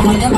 Gracias.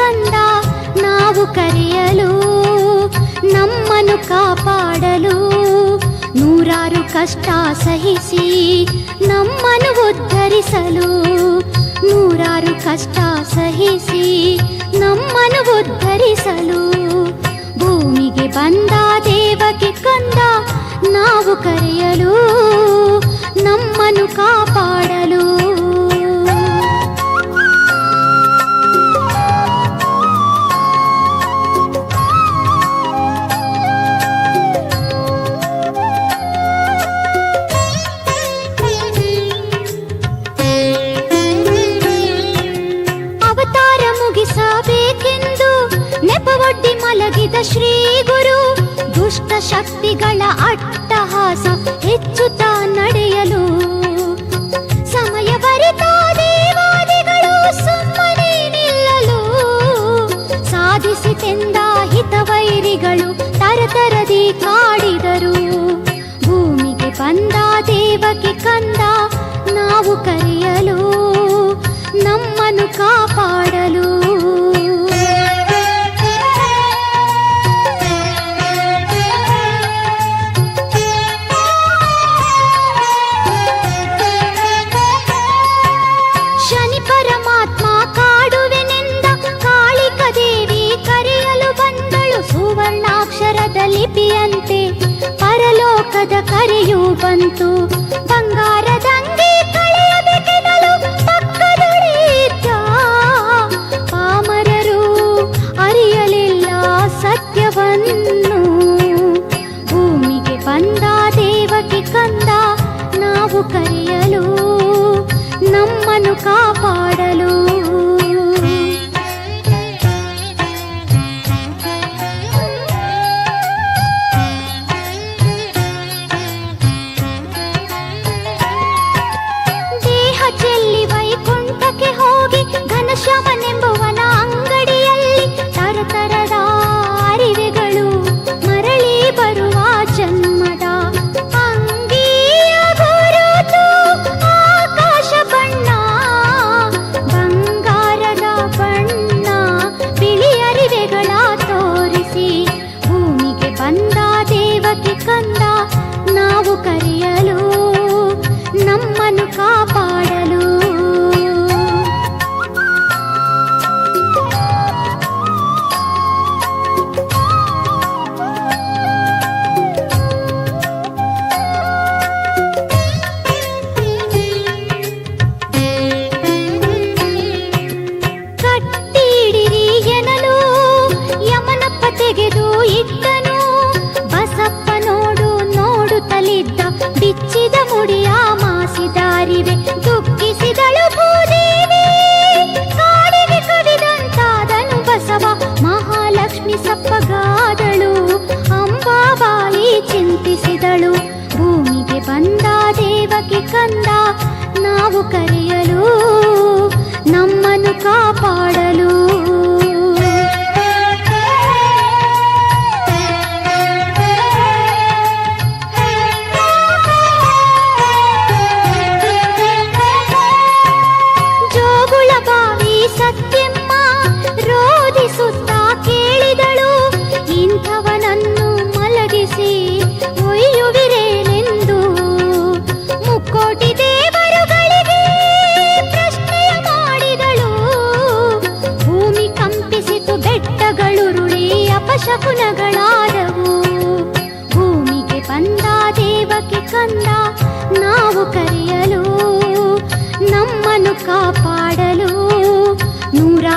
ಕಂದ ನಾವು ಕರೆಯಲು, ನಮ್ಮನ್ನು ಕಾಪಾಡಲು, ನೂರಾರು ಕಷ್ಟ ಸಹಿಸಿ ನಮ್ಮನ್ನು ಉದ್ಧರಿಸಲು, ನೂರಾರು ಕಷ್ಟ ಸಹಿಸಿ ನಮ್ಮನ್ನು ಉದ್ಧರಿಸಲು. ಭೂಮಿಗೆ ಬಂದ, ದೇವಕ್ಕೆ ಕಂದ ನಾವು ಕರೆಯಲು, ನಮ್ಮನ್ನು ಕಾಪಾಡಲು. ಮಲಗಿದ ಶ್ರೀ ಗುರು ದುಷ್ಟ ಶಕ್ತಿಗಳ ಅಟ್ಟಹಾಸ ಹೆಚ್ಚುತ್ತಾ ನಡೆಯಲು. ಸಮಯ ಬರಿತ ದೇವಾದಿಗಳು ಸುಮ್ಮನೆ ನಿಲ್ಲಲು. ಸಾಧಿಸಿತೆಂದ ಹಿತವೈರಿಗಳು ತರತರದಿ ಕಾಡಿದರು ಭೂಮಿಗೆ ಬಂದ, ದೇವಕ್ಕೆ ಕಂದ ನಾವು ಕರೆಯಲು, ನಮ್ಮನ್ನು ಕಾಪಾಡಲು. ಸುವರ್ಣಾಕ್ಷರದ ಲಿಪಿಯಂತೆ ಪರಲೋಕದ ಕರೆಯೂ ಬಂತು ಬಂಗಾರದಂಗಿ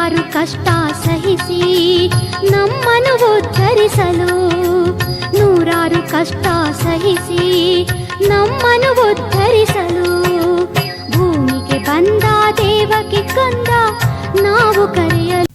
ನೂರಾರು ಕಷ್ಟ ಸಹಿಸಿ ನಮ್ಮನ್ನು ಉದ್ಧರಿಸಲು ನೂರಾರು ಕಷ್ಟ ಸಹಿಸಿ ನಮ್ಮನ್ನು ಉದ್ಧರಿಸಲು ಭೂಮಿಗೆ ಬಂದ, ದೇವಕ್ಕೆ ಕಂದ, ನಾವು ಕರೆಯಲು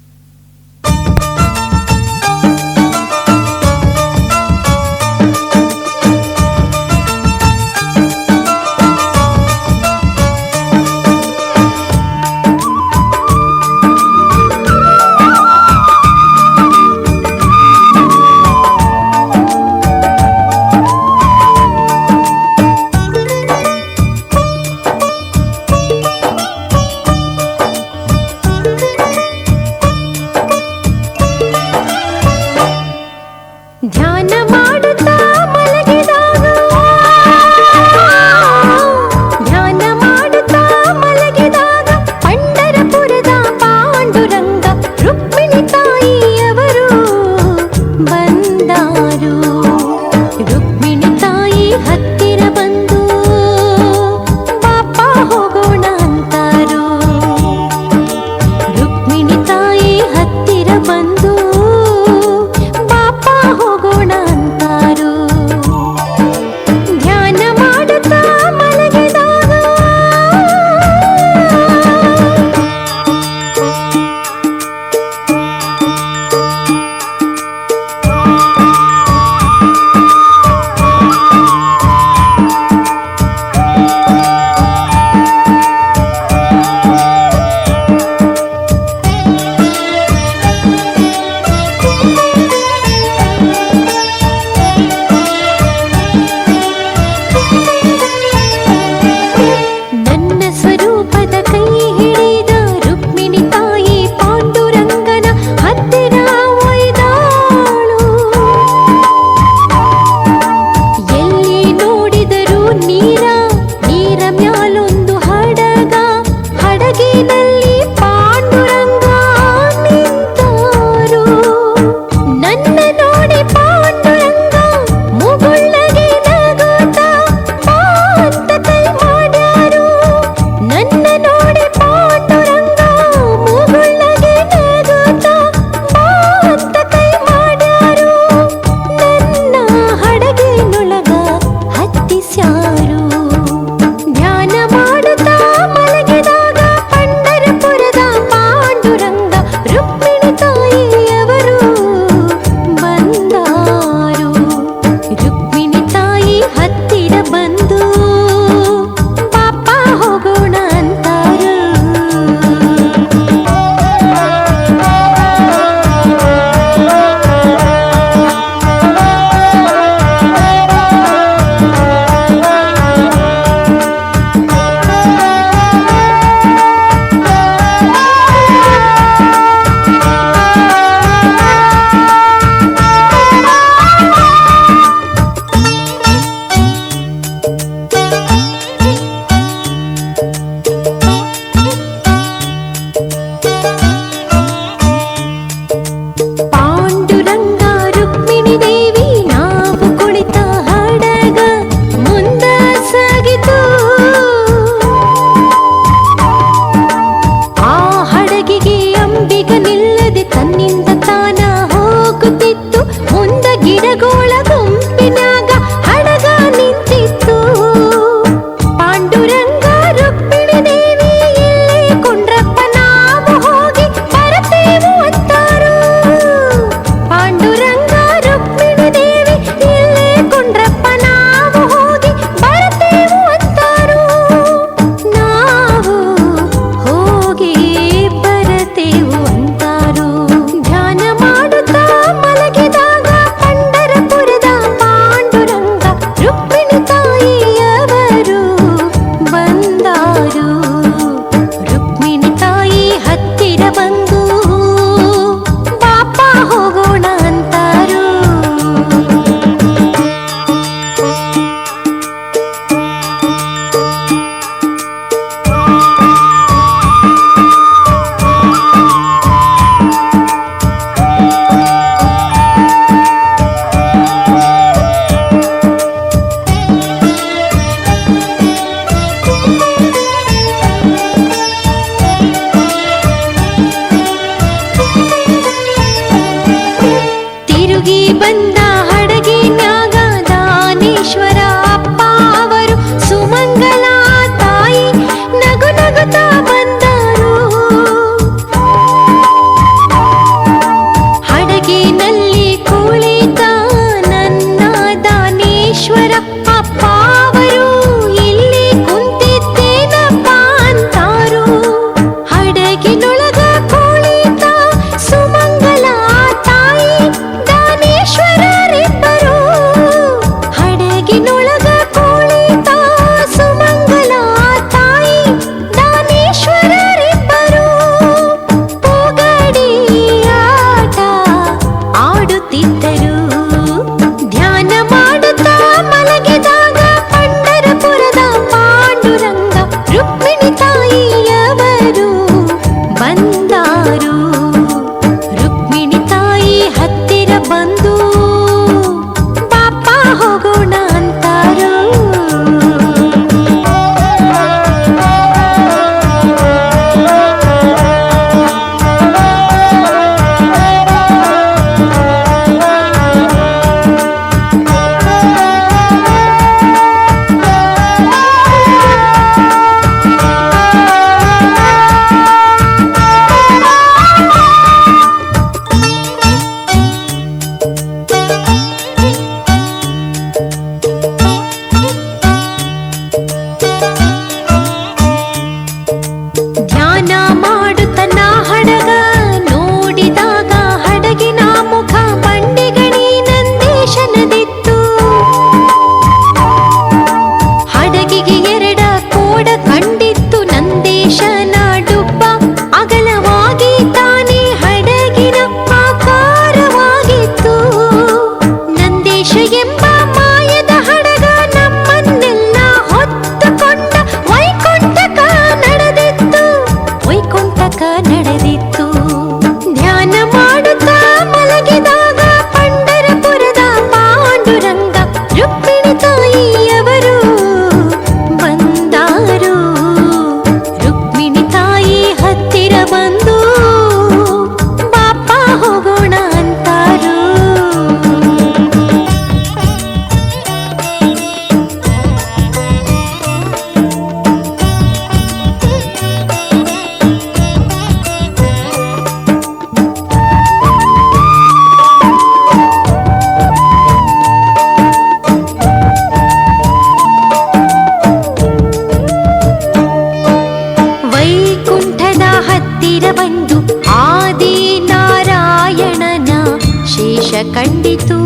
ಕಂಡಿತು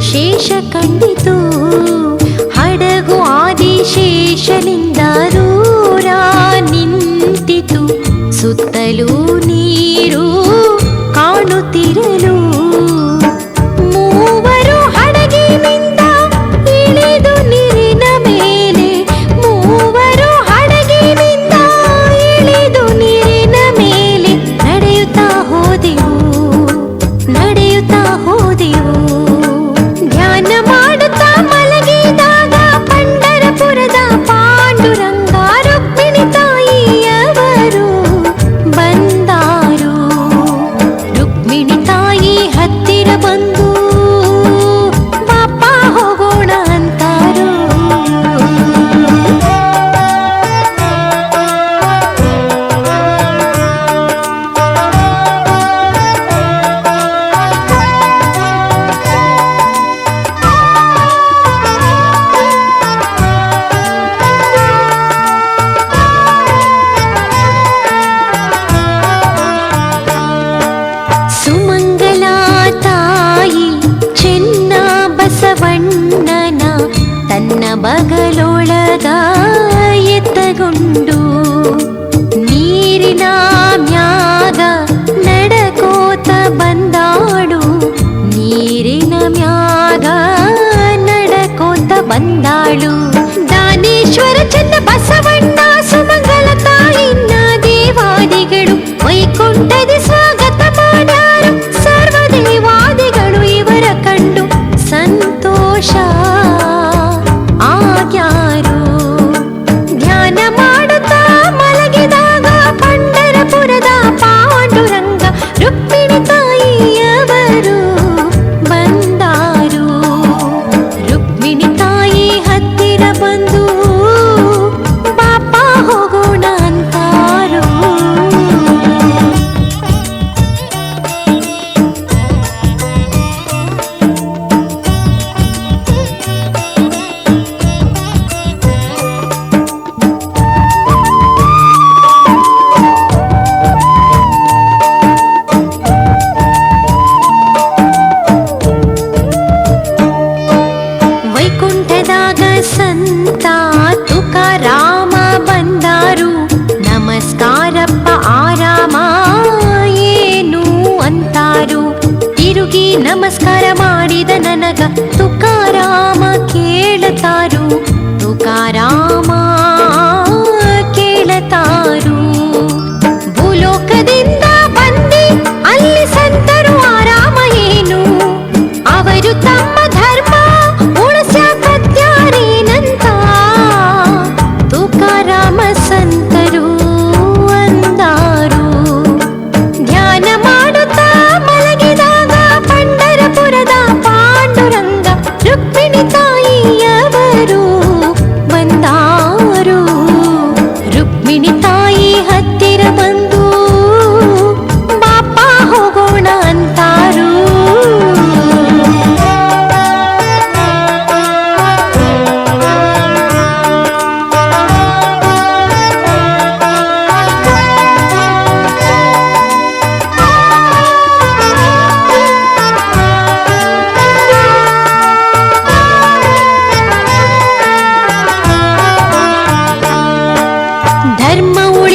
ಶೇಷ ಕಂಡಿತು. ಹಡಗು ಆದಿಶೇಷಲಿಂದ ದೂರ ನಿಂತಿತು. ಸುತ್ತಲೂ ನೀರು ಕಾಣುತ್ತಿರಲಿ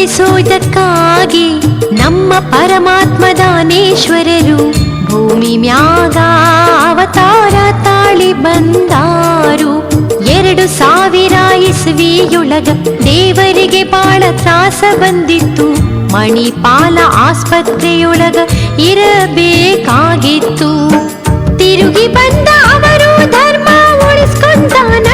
ಉಳಿಸೋದಕ್ಕಾಗಿ ನಮ್ಮ ಪರಮಾತ್ಮ ದಾನೇಶ್ವರರು ಭೂಮಿ ಮ್ಯಾಗ ಅವತಾರ ತಾಳಿ ಬಂದಾರು. ಎರಡು ಸಾವಿರ ಇಸ್ವಿಯೊಳಗ ದೇವರಿಗೆ ಬಾಳ ತ್ರಾಸ ಬಂದಿತ್ತು. ಮಣಿಪಾಲ ಆಸ್ಪತ್ರೆಯೊಳಗ ಇರಬೇಕಾಗಿತ್ತು. ತಿರುಗಿ ಬಂದ ಅವರು ಧರ್ಮ ಉಳಿಸ್ಕೊಂಡಾನ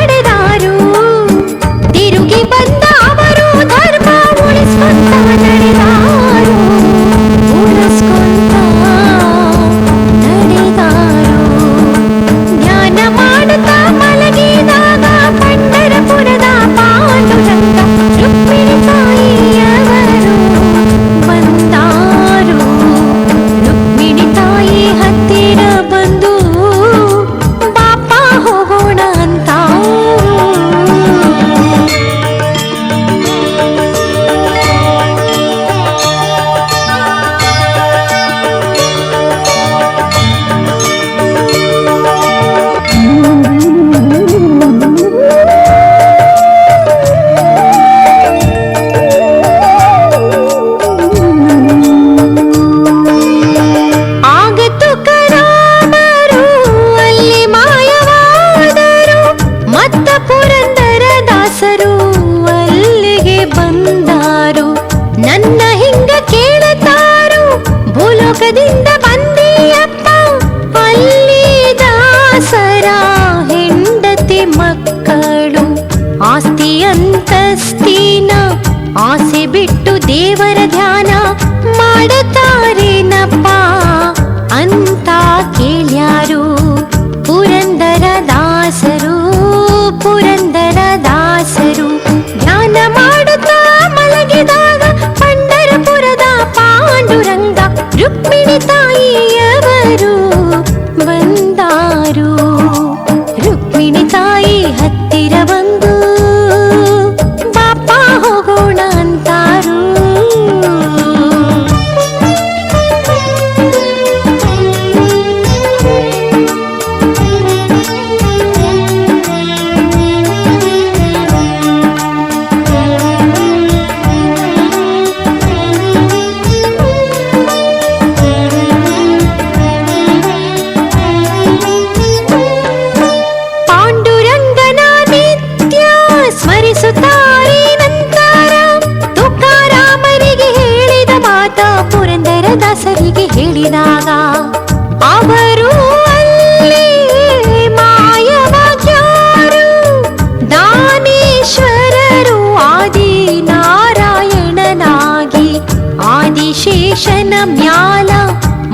ಆಸನ ಮ್ಯಾಲ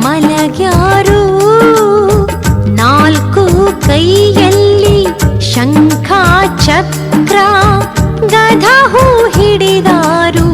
ಮಲಗ್ಯಾರು. ನಾಲ್ಕು ಕೈಯಲ್ಲಿ ಶಂಖ ಚಕ್ರ ಗಧಹೂ ಹಿಡಿದಾರು.